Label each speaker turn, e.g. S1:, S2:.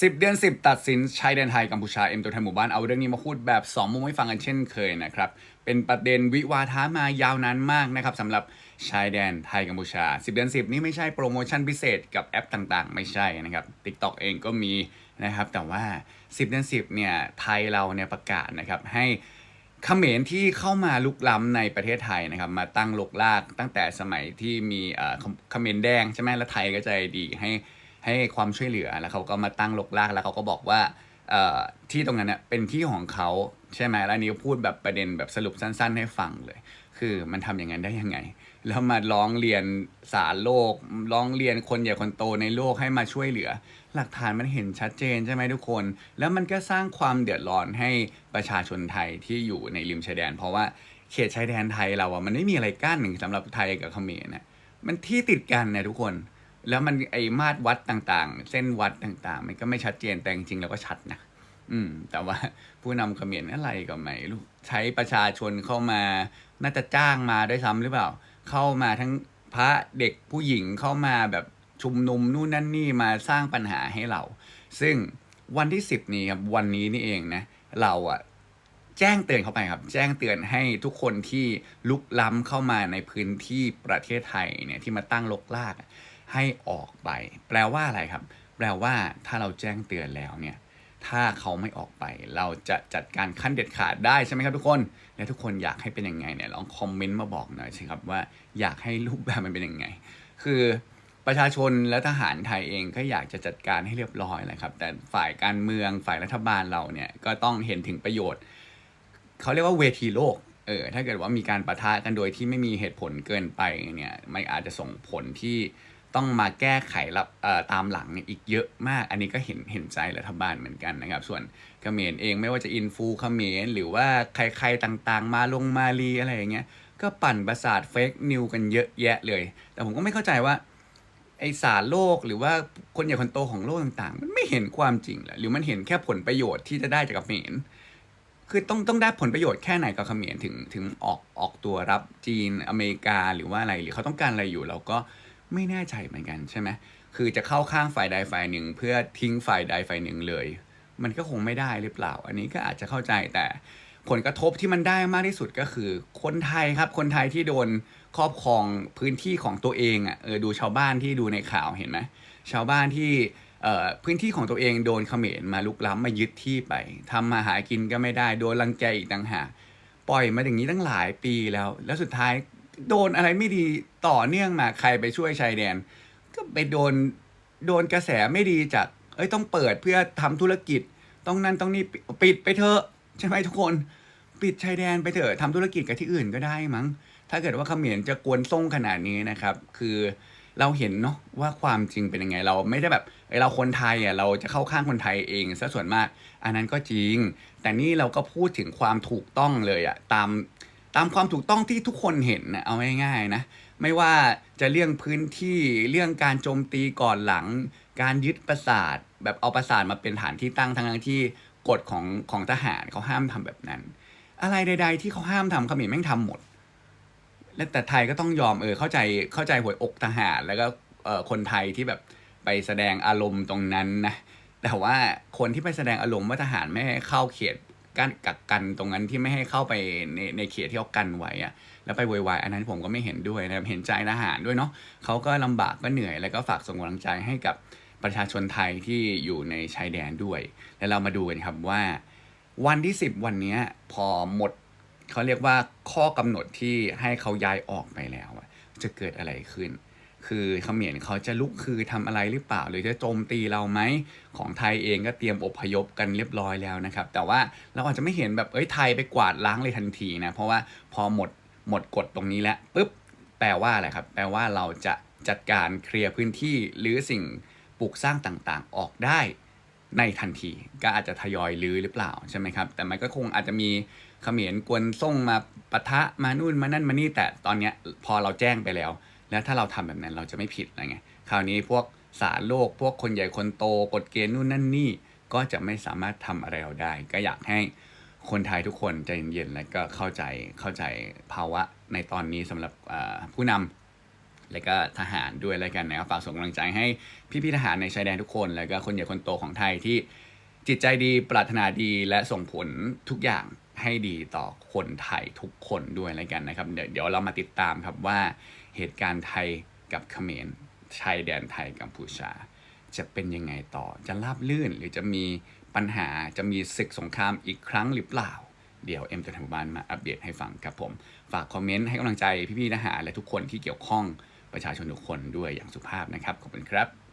S1: 10 เดือน 10 ตัดสินชายแดนไทยกัมพูชาเอ็มตัวแทนหมู่บ้านเอาเรื่องนี้มาพูดแบบ 2 มุมให้ฟังกันเช่นเคยนะครับเป็นประเด็นวิวาทามายาวนานมากนะครับสำหรับชายแดนไทยกัมพูชา 10 เดือน 10 นี่ไม่ใช่โปรโมชั่นพิเศษกับแอปต่างๆ ไม่ใช่นะครับ TikTok เองก็มีนะครับแต่ว่า 10 เดือน 10 เนี่ยไทยเราเนี่ยประกาศนะครับให้เขมรที่เข้ามาลุกล้ำในประเทศไทยนะครับมาตั้งลกลากตั้งแต่สมัยที่มีเอ่อเขเขมรแดงใช่ไหมแล้วไทยก็ใจดีให้ ให้ความช่วยเหลือแล้วเขาก็มาตั้งลกลากแล้วเขาก็บอกว่าที่ตรงนั้นเป็นที่ของเขาใช่ไหมแล้วนี้พูดแบบประเด็นแบบสรุปสั้น ๆ ให้ฟังเลย คือมันทำอย่างนั้นได้ยังไง แล้วมาร้องเรียนสารโลก ร้องเรียนคนใหญ่คนโตในโลกให้มาช่วยเหลือ หลักฐานมันเห็นชัดเจนใช่ไหมทุกคน แล้วมันก็สร้างความเดือดร้อนให้ประชาชนไทยที่อยู่ในริมชายแดน เพราะว่าเขตชายแดนไทยเราอะมันไม่มีอะไรกั้นหนึ่งสำหรับไทยกับเขมรนะมันที่ติดกันนะทุกคน แล้วมันไอมาตรวัดต่างๆ เส้นวัดต่างๆ มันก็ไม่ชัดเจนแต่จริงๆแล้วก็ชัดนะอืม แต่ว่าผู้นำเขมรอะไรก็ไม่รู้ใช้ประชาชนเข้ามาน่าจะจ้างมาได้วยซ้ำหรือเปล่า เข้ามาทั้งพระเด็กผู้หญิงเข้ามาแบบชุมนุมนู่นนั่นนี่มาสร้างปัญหาให้เรา ซึ่งวันที่ 10 นี้ครับวันนี้นี่เองนะเราอะแจ้งเตือนเข้าไปครับ แจ้งเตือนให้ทุกคนที่ลุกล้ำเข้ามาในพื้นที่ประเทศไทยเนี่ยที่มาตั้งลกลาก ให้ออกไป แปลว่าอะไรครับ แปลว่าถ้าเราแจ้งเตือนแล้วเนี่ย ถ้าเขาไม่ออกไป เราจะจัดการขั้นเด็ดขาดได้ใช่ไหมครับทุกคน และทุกคนอยากให้เป็นยังไงเนี่ยลองคอมเมนต์มาบอกหน่อยสิครับว่าอยากให้รูปแบบมันเป็นยังไง คือประชาชนและทหารไทยเองก็อยากจะจัดการให้เรียบร้อยแหละครับ แต่ฝ่ายการเมืองฝ่ายรัฐบาลเราเนี่ยก็ต้องเห็นถึงประโยชน์ เขาเรียกว่าเวทีโลกเออถ้าเกิดว่ามีการประทะกันโดยที่ไม่มีเหตุผลเกินไปเนี่ยมันอาจจะส่งผลที่ ต้องมาแก้ไขรับตามหลังอีกเยอะมาก อันนี้ก็เห็นเห็นใจรัฐบาลเหมือนกันนะครับ ส่วนเขมรเองไม่ว่าจะอินฟูเขมรหรือว่าใครๆต่างๆ มาลงมาลีอะไรอย่างเงี้ยก็ปั่นประสาทเฟกนิวกันเยอะแยะเลย แต่ผมก็ไม่เข้าใจว่าไอสารโลกหรือว่าคนใหญ่คนโตของโลกต่างๆ มันไม่เห็นความจริงหรอหรือมันเห็นแค่ผลประโยชน์ที่จะได้จากเขมรคือต้องต้องได้ผลประโยชน์แค่ไหนกับเขมรถึงถึงออกออกตัวรับจีนอเมริกาหรือว่าอะไรหรือเขาต้องการอะไรอยู่เราก็ ไม่แน่ใจเหมือนกันใช่ไหมคือจะเข้าข้างฝ่ายใดฝ่ายหนึ่ง เพื่อทิ้งฝ่ายใดฝ่ายหนึ่งเลย มันก็คงไม่ได้หรือเปล่า อันนี้ก็อาจจะเข้าใจแต่ผลกระทบที่มันได้มากที่สุดก็คือ คนไทยครับ คนไทยที่โดนครอบครองพื้นที่ของตัวเองอะเออดูชาวบ้านที่ดูในข่าวเห็นไหมชาวบ้านที่เอ่อพื้นที่ของตัวเองโดนเขมรมาลุกล้ำมายึดที่ไปทำมาหากินก็ไม่ได้โดนรังแกอีกต่างหากปล่อยมาอย่างนี้ตั้งหลายปีแล้ว แล้วสุดท้าย โดนอะไรไม่ดีต่อเนื่องมาใครไปช่วยชายแดน ก็ไปโดนโดนกระแสไม่ดีจาก เอ้ยต้องเปิดเพื่อทำธุรกิจ ต้องนั่นต้องนี่ปิดไปเถอะใช่ไหมทุกคนปิดชายแดนไปเถอะทำธุรกิจกับที่อื่นก็ได้มั้ง ถ้าเกิดว่าเขมรจะกวนส่งขนาดนี้นะครับ คือเราเห็นเนาะว่าความจริงเป็นยังไง เราไม่ได้แบบเอ้ยเราคนไทยอะเราจะเข้าข้างคนไทยเองซะส่วนมาก อันนั้นก็จริง แต่นี่เราก็พูดถึงความถูกต้องเลยอะตาม ตามความถูกต้องที่ทุกคนเห็นนะเอาง่ายๆนะไม่ว่าจะเรื่องพื้นที่เรื่องการโจมตีก่อนหลัง การยึดปราสาทแบบเอาปราสาทมาเป็นฐานที่ตั้งทั้งที่กฎของของทหารเขาห้ามทำแบบนั้น อะไรใด ๆ ที่เขาห้ามทำเขมรแม่งทำหมด และแต่ไทยก็ต้องยอมเออเข้าใจเข้าใจหัวอกทหาร แล้วก็เออคนไทยที่แบบไปแสดงอารมณ์ตรงนั้นนะแต่ว่าคนที่ไปแสดงอารมณ์ว่าทหารไม่ให้เข้าเขต การกักกันตรงนั้นที่ไม่ให้เข้าไปในในเขตที่เขากันไว้อะแล้วไปวยวายอันนั้นผมก็ไม่เห็นด้วยนะครับเห็นใจทหารด้วยเนาะเขาก็ลำบากก็เหนื่อย แล้วก็ฝากส่งกำลังใจให้กับประชาชนไทยที่อยู่ในชายแดนด้วย แล้วเรามาดูกันครับว่า วันที่ 10 วันนี้พอหมดเขาเรียกว่าข้อกำหนดที่ให้เขาย้ายออกไปแล้วอะจะเกิดอะไรขึ้น คือเขมรเขาจะลุกคือทำอะไรหรือเปล่า หรือจะโจมตีเราไหมของไทยเองก็เตรียมอพยพกันเรียบร้อยแล้วนะครับ แต่ว่าเราอาจจะไม่เห็นแบบเอ้ยไทยไปกวาดล้างเลยทันทีนะเพราะว่าพอหมดหมดกฎตรงนี้แล้วปุ๊บแปลว่าอะไรครับ แปลว่าเราจะจัดการเคลียร์พื้นที่หรือสิ่งปลูกสร้างต่างๆออกได้ในทันทีก็อาจจะทยอยลื้อหรือเปล่าใช่ไหมครับ แต่มันก็คงอาจจะมีเขมรกวนส่งมาปะทะมานู่นมานั่นมานี่แต่ตอนเนี้ยพอเราแจ้งไปแล้ว แล้วถ้าเราทำแบบนั้นเราจะไม่ผิดอะไรไงคราวนี้พวกสารโลก พวกคนใหญ่คนโตกฎเกณฑ์นู่นนั่นนี่ ก็จะไม่สามารถทำอะไรเราได้ ก็อยากให้คนไทยทุกคนใจเย็นๆและก็เข้าใจเข้าใจภาวะในตอนนี้สำหรับผู้นำและก็ทหารด้วยแล้วกันนะครับฝากส่งกำลังใจให้พี่ๆทหารในชายแดนทุกคน แล้วก็คนใหญ่คนโตของไทยที่จิตใจดีปรารถนาดีและส่งผลทุกอย่าง ให้ดีต่อคนไทยทุกคนด้วยแล้วกันนะครับเดี๋ยวเดี๋ยวเรามาติดตามครับว่าเหตุการณ์ไทยกับเขมรชายแดนไทยกัมพูชา จะเป็นยังไงต่อจะราบลื่นหรือจะมีปัญหาจะมีศึกสงครามอีกครั้งหรือเปล่า เดี๋ยวเอ็มจะทำบ้านมาอัปเดตให้ฟังครับผม ฝากคอมเมนต์ให้กำลังใจพี่ๆทหารและทุกคนที่เกี่ยวข้องประชาชนทุกคนด้วยอย่างสุภาพนะครับขอบคุณครับ